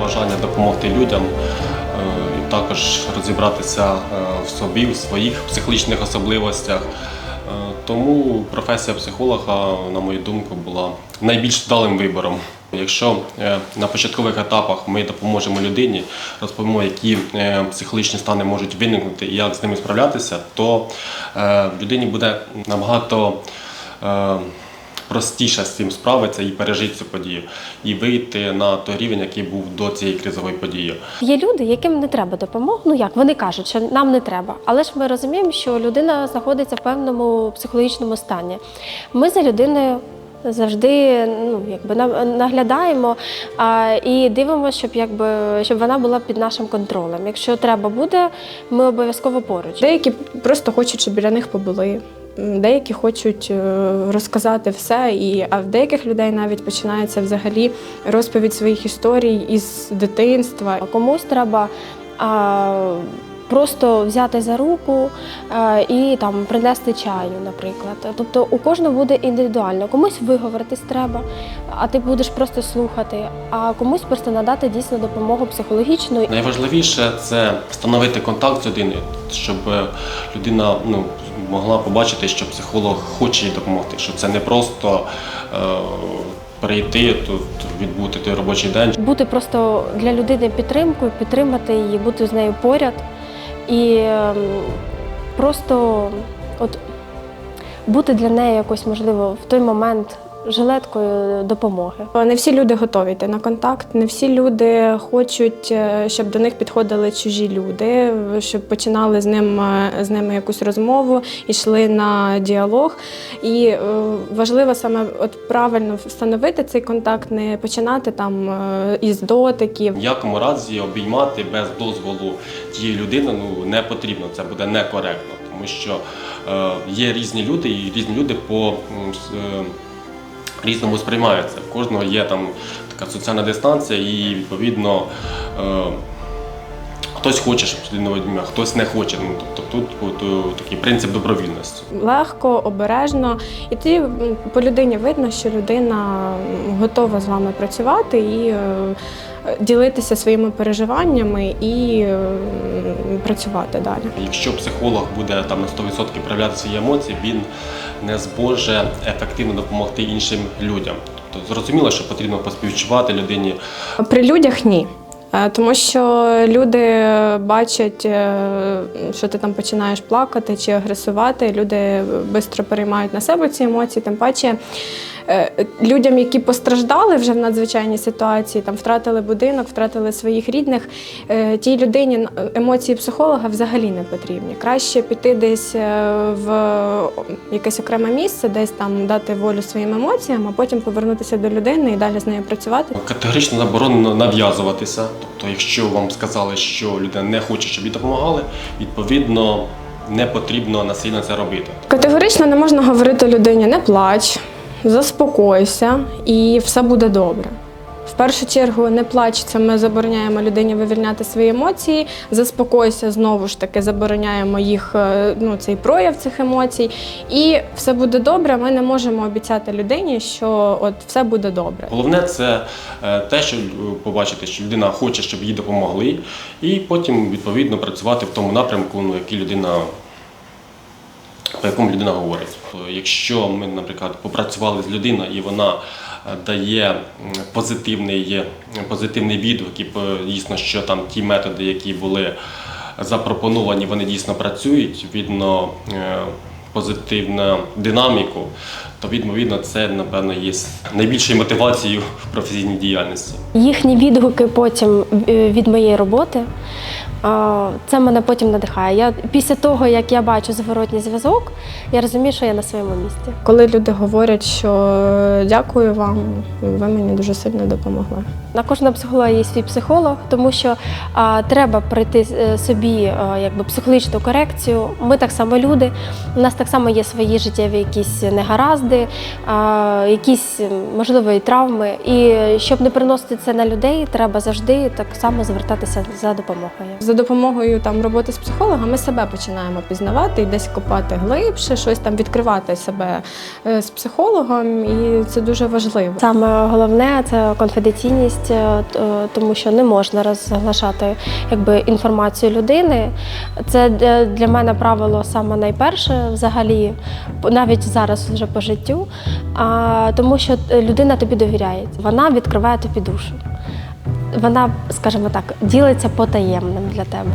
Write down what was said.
бажання допомогти людям е, і також розібратися е, в собі, в своїх психологічних особливостях. Е, Тому професія психолога, на мою думку, була найбільш вдалим вибором. Якщо на початкових етапах ми допоможемо людині, розповімо, які психологічні стани можуть виникнути і як з ними справлятися, то людині буде набагато простіше з цим справитися і пережити цю подію, і вийти на той рівень, який був до цієї кризової події. Є люди, яким не треба допомоги. Ну як вони кажуть, що нам не треба. Але ж ми розуміємо, що людина знаходиться в певному психологічному стані. Ми за людиною. Завжди ну, якби на- наглядаємо а, і дивимося, щоб якби щоб вона була під нашим контролем. Якщо треба буде, ми обов'язково поруч. Деякі просто хочуть, щоб біля них побули. Деякі хочуть е, розказати все, і а в деяких людей навіть починається взагалі розповідь своїх історій із дитинства. Комусь треба а, просто взяти за руку а, і там принести чаю, наприклад. Тобто у кожного буде індивідуально. Комусь виговоритись треба, а ти будеш просто слухати, а комусь просто надати дійсно допомогу психологічну. Найважливіше це встановити контакт з людиною, щоб е, людина ну, могла побачити, що психолог хоче їй допомогти, що це не просто е, прийти тут, відбути той робочий день. Бути просто для людини підтримкою, підтримати її, бути з нею поряд і ем, просто от бути для неї якось можливо в той момент жилеткою допомоги. Не всі люди готові йти на контакт, не всі люди хочуть, е, щоб до них підходили чужі люди, щоб починали з ним е, з ними якусь розмову, йшли на діалог. І е, важливо саме от правильно встановити цей контакт, не починати там із дотиків. В якому разі обіймати без дозволу тієї людини ну, не потрібно, це буде некоректно, тому що е, є різні люди, і різні люди по е, різному сприймаються. В кожного є там така соціальна дистанція, і відповідно е, хтось хоче, щоб людина обіймала, хтось не хоче. Ну, тобто тут то, такий принцип добровільності. легко, обережно. І ти по людині видно, що людина готова з вами працювати і е, ділитися своїми переживаннями і працювати далі. Якщо психолог буде там на 100% проявляти свої емоції, він не зможе ефективно допомогти іншим людям. Тобто зрозуміло, що потрібно поспівчувати людині, При людях ні. Е, Тому що люди бачать, е, що ти там починаєш плакати чи агресувати. Люди швидко переймають на себе ці емоції. Тим паче людям, які постраждали вже в надзвичайній ситуації, там втратили будинок, втратили своїх рідних. е, Тій людині емоції психолога взагалі не потрібні. Краще піти десь е, в якесь окреме місце, десь там дати волю своїм емоціям, а потім повернутися до людини і далі з нею працювати. категорично заборонено нав'язуватися. Тобто, якщо вам сказали, що людина не хоче, щоб їй допомагали, відповідно не потрібно насильно це робити. Категорично не можна говорити людині не плач, заспокойся і все буде добре. В першу чергу не плач, це ми забороняємо людині вивільняти свої емоції. Заспокойся, знову ж таки, забороняємо їх е, ну, цей прояв цих емоцій. І все буде добре. Ми не можемо обіцяти людині, що от все буде добре. Головне це е, те, що е, побачити, що людина хоче, щоб їй допомогли, і потім відповідно працювати в тому напрямку, ну, який людина. По якому людина говорить. Якщо ми, наприклад, попрацювали з людиною і вона е, дає позитивний, е, позитивний відгук, і е, дійсно, що там ті методи, які були запропоновані, вони дійсно працюють, видно е, позитивну динаміку, то відповідно це, напевно, є найбільшою мотивацією в професійній діяльності. Їхні відгуки потім е, від моєї роботи. Це мене потім надихає. Я після того, як я бачу зворотній зв'язок, я розумію, що я на своєму місці. Коли люди говорять, що е, дякую вам, ви мені дуже сильно допомогли. На кожного психолога є свій психолог, тому що а, треба пройти е, собі а, якби психологічну корекцію. Ми так само люди. У нас так само є свої життєві якісь негаразди, а, якісь можливо і травми. І щоб не приносити це на людей, треба завжди так само звертатися за допомогою. За допомогою там роботи з психологом ми себе починаємо пізнавати і десь копати глибше, щось там відкривати себе е, з психологом, і це дуже важливо. Саме головне це конфіденційність, е, е, тому що не можна розглашати якби, інформацію людини. Це для- мене правило саме найперше взагалі, навіть зараз вже по життю, а, тому що людина тобі довіряє. Вона відкриває тобі душу. Вона, скажімо так, ділиться потаємним для тебе.